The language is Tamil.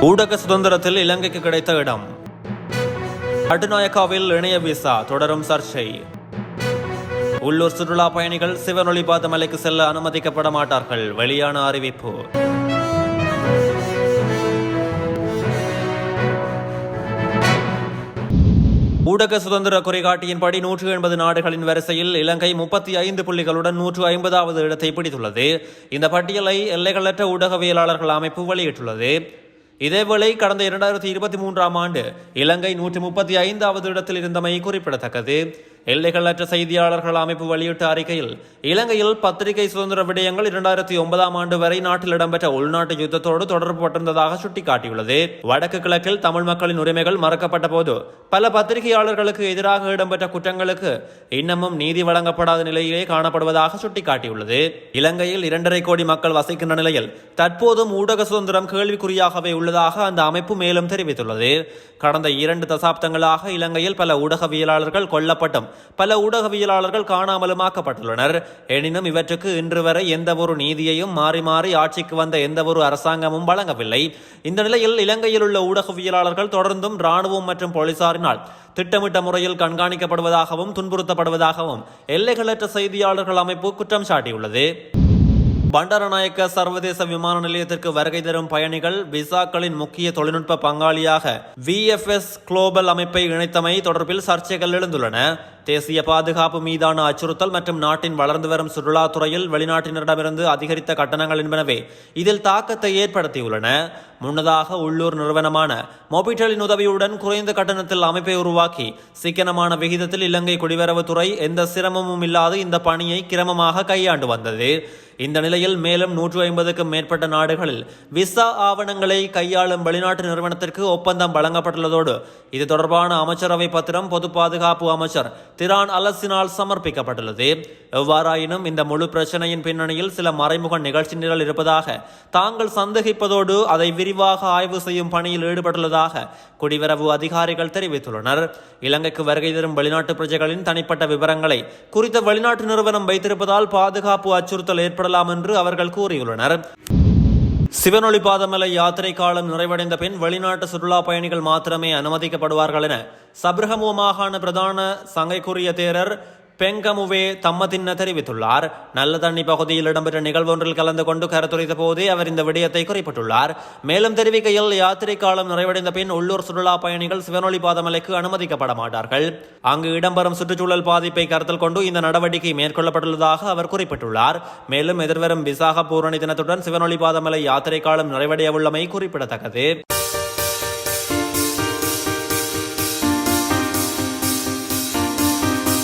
ஊடக சுதந்திரத்தில் இலங்கைக்கு கிடைத்த இடம். கட்டுநாயக்காவில் இணைய விசா தொடரும் சர்ச்சை. உள்ளூர் சுற்றுலா பயணிகள் சிவனொளிபாத மலைக்கு செல்ல அனுமதிக்கப்பட மாட்டார்கள். வெளியான அறிவிப்பு. ஊடக சுதந்திர குறைகாட்டியின்படி நூற்று எண்பது நாடுகளின் வரிசையில் இலங்கை முப்பத்தி ஐந்து புள்ளிகளுடன் நூற்று ஐம்பதாவது இடத்தை பிடித்துள்ளது. இந்த பட்டியலை எல்லைகளற்ற ஊடகவியலாளர்கள் அமைப்பு வெளியிட்டுள்ளது. இதேவேளை கடந்த இரண்டாயிரத்தி இருபத்தி மூன்றாம் ஆண்டு இலங்கை நூற்றி முப்பத்தி ஐந்தாவது இடத்தில் இருந்தமை குறிப்பிடத்தக்கது. எல்லைகளற்ற செய்தியாளர்கள் அமைப்பு வெளியிட்ட அறிக்கையில் இலங்கையில் பத்திரிகை சுதந்திர விடயங்கள் இரண்டாயிரத்தி ஒன்பதாம் ஆண்டு வரை நாட்டில் இடம்பெற்ற உள்நாட்டு யுத்தத்தோடு தொடர்புபட்டிருந்ததாக சுட்டிக்காட்டியுள்ளது. வடக்கு கிழக்கில் தமிழ் மக்களின் உரிமைகள் மறக்கப்பட்ட போது பல பத்திரிகையாளர்களுக்கு எதிராக இடம்பெற்ற குற்றங்களுக்கு இன்னமும் நீதி வழங்கப்படாத நிலையிலே காணப்படுவதாக சுட்டிக்காட்டியுள்ளது. இலங்கையில் இரண்டரை கோடி மக்கள் வசிக்கின்ற நிலையில் தற்போதும் ஊடக சுதந்திரம் கேள்விக்குறியாகவே உள்ளதாக அந்த அமைப்பு மேலும் தெரிவித்துள்ளது. கடந்த இரண்டு தசாப்தங்களாக இலங்கையில் பல ஊடகவியலாளர்கள் கொல்லப்பட்டும் பல ஊடகவியலாளர்கள் காணாமலுமாக்கப்பட்டுள்ளனர். எனினும் இவற்றுக்கு இன்று வரை எந்த ஒரு நீதியையும் மாறி மாறி ஆட்சிக்கு வந்த எந்த ஒரு அரசாங்கமும் வழங்கவில்லை. இந்த நிலையில் இலங்கையில் உள்ள ஊடகவியலாளர்கள் தொடர்ந்தும் ராணுவம் மற்றும் போலீசாரினால் திட்டமிட்ட முறையில் கண்காணிக்கப்படுவதாகவும் துன்புறுத்தப்படுவதாகவும் எல்லைகளற்ற செய்தியாளர்கள் அமைப்பு குற்றம் சாட்டியுள்ளது. பண்டாரநாயக்க சர்வதேச விமான நிலையத்திற்கு வருகை தரும் பயணிகள் விசாக்களின் முக்கிய தொழில்நுட்ப பங்காளியாக விஎஃப்எஸ் குளோபல் அமைப்பை இணைத்தமை தொடர்பில் சர்ச்சைகள் எழுந்துள்ளன. தேசிய பாதுகாப்பு மீதான அச்சுறுத்தல் மற்றும் நாட்டின் வளர்ந்து வரும் சுற்றுலாத்துறையில் வெளிநாட்டினரிடமிருந்து அதிகரித்த கட்டணங்கள் என்பனவே இதில் தாக்கத்தை ஏற்படுத்தியுள்ளன. முன்னதாக உள்ளூர் நிறுவனமான மொபிட்டலின் உதவியுடன் குறைந்த கட்டணத்தில் அமைப்பை உருவாக்கி சிக்கனமான விகிதத்தில் இலங்கை குடிவரவுத்துறை எந்த சிரமமும் இல்லாது இந்த பணியை கிரமமாக கையாண்டு வந்தது. இந்த நிலையில் மேலும் நூற்று ஐம்பதுக்கும் மேற்பட்ட நாடுகளில் விசா ஆவணங்களை கையாளும் வெளிநாட்டு நிறுவனத்திற்கு ஒப்பந்தம் வழங்கப்பட்டுள்ளதோடு இது தொடர்பான அமைச்சரவை பத்திரம் பொது பாதுகாப்பு அமைச்சர் திரான் அலசினால் சமர்ப்பிக்கப்பட்டுள்ளது. எவ்வாறாயினும் இந்த முழு பிரச்சனையின் பின்னணியில் சில மறைமுக நிகழ்ச்சி நிரல் இருப்பதாக தாங்கள் சந்தேகிப்பதோடு அதை விரிவாக ஆய்வு செய்யும் பணியில் ஈடுபட்டுள்ளதாக குடிவரவு அதிகாரிகள் தெரிவித்துள்ளனர். இலங்கைக்கு வருகை தரும் வெளிநாட்டு பிரஜைகளின் தனிப்பட்ட விவரங்களை குறித்த வெளிநாட்டு நிறுவனம் வைத்திருப்பதால் பாதுகாப்பு அச்சுறுத்தல் ஏற்படலாம் என்று அவர்கள் கூறியுள்ளனர். சிவனொளி பாதமலை யாத்திரை காலம் நிறைவடைந்த பின் வெளிநாட்டு சுற்றுலா பயணிகள் மாத்திரமே அனுமதிக்கப்படுவார்கள் என சப்ரஹமுவ மாகாண பிரதான சங்கைக்குரிய தேரர் பெங்கமுவே தம்மதின்ன தெரிவித்துள்ளார். நல்ல தண்ணி பகுதியில் இடம்பெற்ற நிகழ்வு ஒன்றில் கலந்து கொண்டு கருத்துரைத்த போதே அவர் இந்த விடயத்தை குறிப்பிட்டுள்ளார். மேலும் தெரிவிக்கையில் யாத்திரை காலம் நிறைவடைந்த பின் உள்ளூர் சுற்றுலா பயணிகள் சிவனொளி பாதமலைக்கு அனுமதிக்கப்பட மாட்டார்கள். அங்கு இடம்பெறும் சுற்றுச்சூழல் பாதிப்பை கருத்தில் கொண்டு இந்த நடவடிக்கை மேற்கொள்ளப்பட்டுள்ளதாக அவர் குறிப்பிட்டுள்ளார். மேலும் எதிர்வரும் விசாக பூரணி தினத்துடன் சிவனொளி பாதமலை யாத்திரை காலம் நிறைவடைய உள்ளமை குறிப்பிடத்தக்கது.